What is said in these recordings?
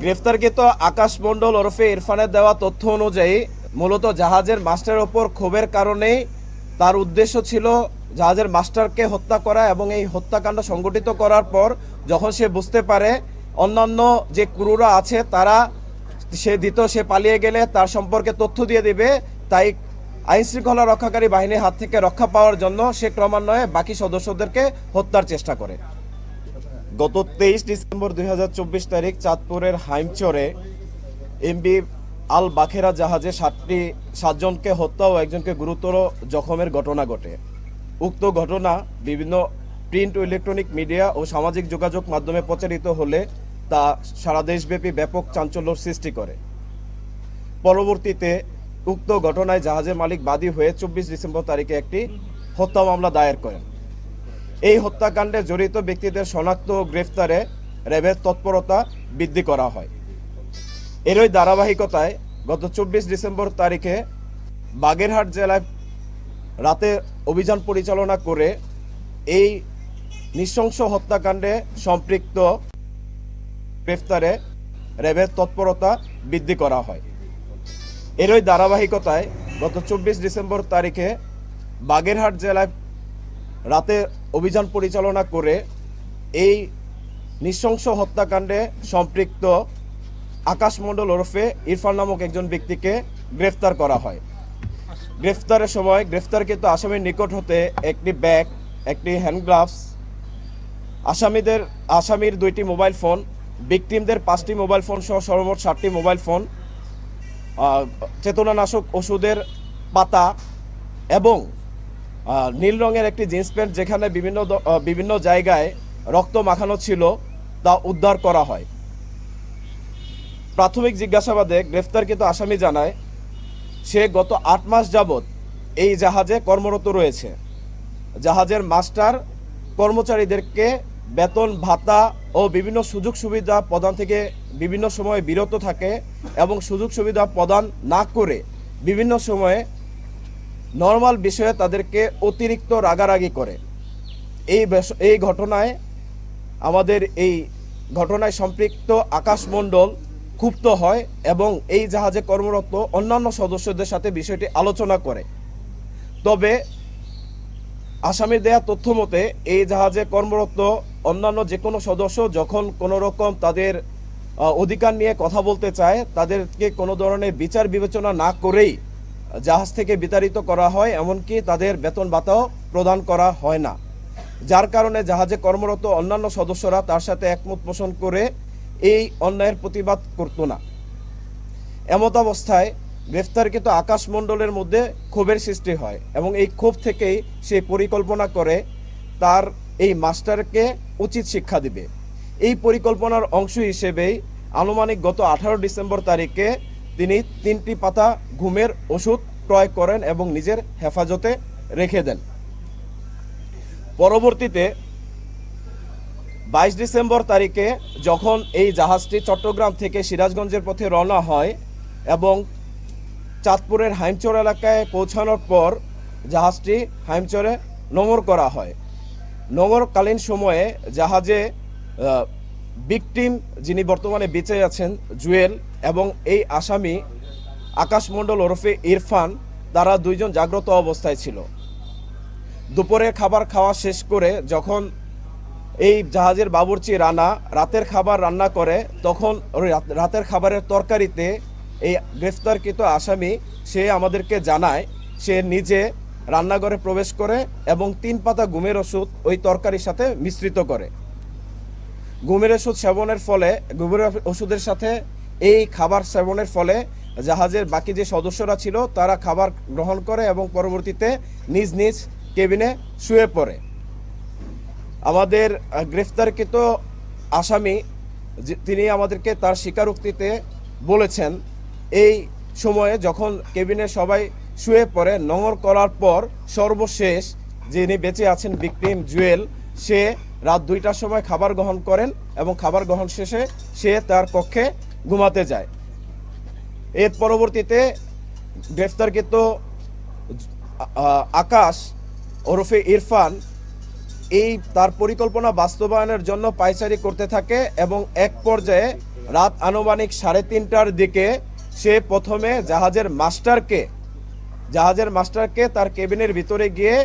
গ্রেফতারকৃত আকাশ মণ্ডল ওরফে ইরফানের দেওয়া তথ্য অনুযায়ী মূলত জাহাজের মাস্টারের ওপর ক্ষোভের কারণেই তার উদ্দেশ্য ছিল জাহাজের মাস্টারকে হত্যা করা এবং এই হত্যাকাণ্ড সংগঠিত করার পর যখন সে বুঝতে পারে অন্যান্য যে ক্রুরা আছে তারা সে দিত, সে পালিয়ে গেলে তার সম্পর্কে তথ্য দিয়ে দিবে, তাই আইন শৃঙ্খলা রক্ষাকারী বাহিনীর হাত থেকে রক্ষা পাওয়ার জন্য সে ক্রমান্বয়ে বাকি সদস্যদেরকে হত্যার চেষ্টা করে। গত তেইশ ডিসেম্বর দু হাজার চব্বিশ তারিখ চাঁদপুরের হাইমচরে এমবি আল বাখেরা জাহাজে সাতটি, সাতজনকে হত্যা ও একজনকে গুরুতর জখমের ঘটনা ঘটে। উক্ত ঘটনা বিভিন্ন প্রিন্ট ও ইলেকট্রনিক মিডিয়া ও সামাজিক যোগাযোগ মাধ্যমে প্রচারিত হলে তা সারা দেশব্যাপী ব্যাপক চাঞ্চল্য সৃষ্টি করে। পরবর্তীতে উক্ত ঘটনায় জাহাজের মালিক বাদী হয়ে চব্বিশ ডিসেম্বর তারিখে একটি হত্যা মামলা দায়ের করেন। এই হত্যাকাণ্ডে জড়িত ব্যক্তিদের শনাক্ত ও গ্রেফতারে র্যাবের তৎপরতা বৃদ্ধি করা হয়। এরই ধারাবাহিকতায় গত চব্বিশ ডিসেম্বর তারিখে বাগেরহাট জেলায় রাতে অভিযান পরিচালনা করে এই নৃশংস হত্যাকাণ্ডে সম্পৃক্ত গ্রেফতারে র্যাবের তৎপরতা বৃদ্ধি করা হয়। এরই ধারাবাহিকতায় গত চব্বিশ ডিসেম্বর তারিখে বাগেরহাট জেলায় রাতে অভিযান পরিচালনা করে এই নৃশংস হত্যাকাণ্ডে সম্পৃক্ত আকাশ মণ্ডল ওরফে ইরফান নামক একজন ব্যক্তিকে গ্রেফতার করা হয়। গ্রেফতারের সময় গ্রেফতারকৃত আসামির নিকট হতে একটি ব্যাগ, একটি হ্যান্ড গ্লাভস, আসামিদের, আসামির দুইটি মোবাইল ফোন, ভিকটিমদের পাঁচটি মোবাইল ফোন সহ সর্বমোট ষাটটি মোবাইল ফোন চেতনানাশক ওষুধের পাতা এবং নীল রঙের একটি জিন্স প্যান্ট যেখানে বিভিন্ন বিভিন্ন জায়গায় রক্ত মাখানো ছিল তা উদ্ধার করা হয়। প্রাথমিক জিজ্ঞাসাবাদে গ্রেফতারকৃত আসামি জানায়, সে গত আট মাস যাবৎ এই জাহাজে কর্মরত রয়েছে। জাহাজের মাস্টার কর্মচারীদেরকে বেতন, ভাতা ও বিভিন্ন সুযোগ সুবিধা প্রদান থেকে বিভিন্ন সময়ে বিরত থাকে এবং সুযোগ সুবিধা প্রদান না করে বিভিন্ন সময়ে নর্মাল বিষয়ে তাদেরকে অতিরিক্ত রাগারাগি করে। এই এই ঘটনায় আমাদের এই ঘটনায় সম্পৃক্ত আকাশমণ্ডল ক্ষুব্ধ হয় এবং এই জাহাজে কর্মরত অন্যান্য সদস্যদের সাথে বিষয়টি আলোচনা করে। তবে আসামির দেয়া তথ্য মতে, এই জাহাজে কর্মরত অন্যান্য যে কোনো সদস্য যখন কোনো রকম তাদের অধিকার নিয়ে কথা বলতে চায়, তাদেরকে কোনো ধরনের বিচার বিবেচনা না করেই জাহাজ থেকে বিতাড়িত করা হয়, এমনকি তাদের বেতন ভাতাও প্রদান করা হয় না। যার কারণে জাহাজে কর্মরত অন্যান্য সদস্যরা তার সাথে একমত পোষণ করে এই অন্যায়ের প্রতিবাদ করতো না। এমত অবস্থায় গ্রেফতারকৃত আকাশ মণ্ডলের মধ্যে ক্ষোভের সৃষ্টি হয় এবং এই ক্ষোভ থেকেই সে পরিকল্পনা করে তার এই মাস্টারকে উচিত শিক্ষা দিবে। এই পরিকল্পনার অংশ হিসেবেই আনুমানিক গত আঠারো ডিসেম্বর তারিখে তিনি তিনটি পাতা ঘুমের ওষুধ ক্রয় করেন এবং নিজের হেফাজতে রেখে দেন। পরবর্তীতে বাইশ ডিসেম্বর তারিখে যখন এই জাহাজটি চট্টগ্রাম থেকে সিরাজগঞ্জের পথে রওনা হয় এবং চাঁদপুরের হাইমচর এলাকায় পৌঁছানোর পর জাহাজটি হাইমচরে নোঙর করা হয়। নোঙরকালীন সময়ে জাহাজে বিকটিম যিনি বর্তমানে বেঁচে আছেন, জুয়েল এবং এই আসামি আকাশমণ্ডল ওরফে ইরফান, তারা দুইজন জাগ্রত অবস্থায় ছিল। দুপুরে খাবার খাওয়া শেষ করে যখন এই জাহাজের বাবুর্চি রানা রাতের খাবার রান্না করে, তখন রাতের খাবারের তরকারিতে এই গ্রেফতারকৃত আসামি, সে আমাদেরকে জানায়, সে নিজে রান্নাঘরে প্রবেশ করে এবং তিন পাতা ঘুমের ওষুধ ওই তরকারির সাথে মিশ্রিত করে। ঘুমের ওষুধ সেবনের ফলে, ঘুমের ওষুধের সাথে এই খাবার সেবনের ফলে জাহাজের বাকি যে সদস্যরা ছিল, তারা খাবার গ্রহণ করে এবং পরবর্তীতে নিজ নিজ কেবিনে শুয়ে পড়ে। আমাদের গ্রেফতারকৃত আসামি তিনি আমাদেরকে তার স্বীকারোক্তিতে বলেছেন এই সময়ে যখন কেবিনে সবাই শুয়ে পড়ে নোংর করার পর সর্বশেষ যিনি বেঁচে আছেন বিক্রিম জুয়েল, সে রাত দুইটার সময় খাবার গ্রহণ করেন এবং খাবার গ্রহণ শেষে সে তার কক্ষে ঘুমাতে যায়। এর পরবর্তীতে গ্রেফতারকৃত আকাশ ওরফে ইরফান এই তার পরিকল্পনা বাস্তবায়নের জন্য পাইচারি করতে থাকে এবং এক পর্যায়ে রাত আনুমানিক সাড়ে তিনটার দিকে সে প্রথমে জাহাজের মাস্টারকে জাহাজের মাস্টারকে তার কেবিনের ভিতরে গিয়ে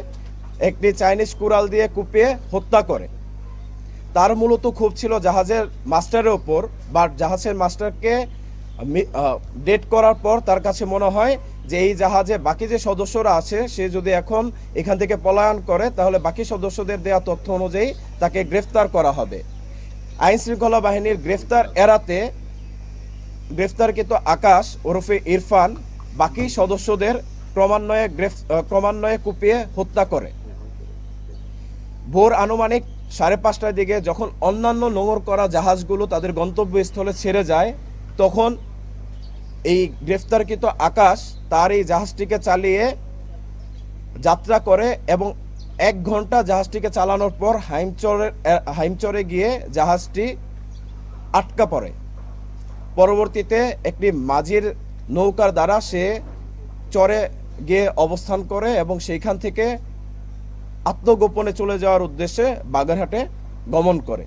একটি চাইনিজ কুড়াল দিয়ে কুপিয়ে হত্যা করে। তার মূলত ক্ষোভ ছিল জাহাজের মাস্টারের ওপর, বা জাহাজের মাস্টারকে ডেট করার পর তার কাছে মনে হয় যে এই জাহাজে বাকি যে সদস্যরা আছে, সে যদি এখন এখান থেকে পলায়ন করে, তাহলে বাকি সদস্যদের দেওয়া তথ্য অনুযায়ী তাকে গ্রেফতার করা হবে। আইন শৃঙ্খলা বাহিনীর গ্রেফতার এড়াতে গ্রেফতারকৃত আকাশ ওরফে ইরফান বাকি সদস্যদের ক্রমান্বয়ে গ্রেফ ক্রমান্বয়ে কুপিয়ে হত্যা করে। ভোর আনুমানিক সাড়ে পাঁচটার দিকে যখন অন্যান্য নোঙর করা জাহাজগুলো তাদের গন্তব্যস্থলে ছেড়ে যায়, তখন এই গ্রেফতারকৃত আকাশ তার এই জাহাজটিকে চালিয়ে যাত্রা করে এবং এক ঘণ্টা জাহাজটিকে চালানোর পর হাইমচরের হাইমচরে গিয়ে জাহাজটি আটকা পড়ে। পরবর্তীতে একটি মাঝির নৌকার দ্বারা সে চরে গিয়ে অবস্থান করে এবং সেইখান থেকে আত্মগোপনে চলে যাওয়ার উদ্দেশ্যে বাগেরহাটে গমন করে।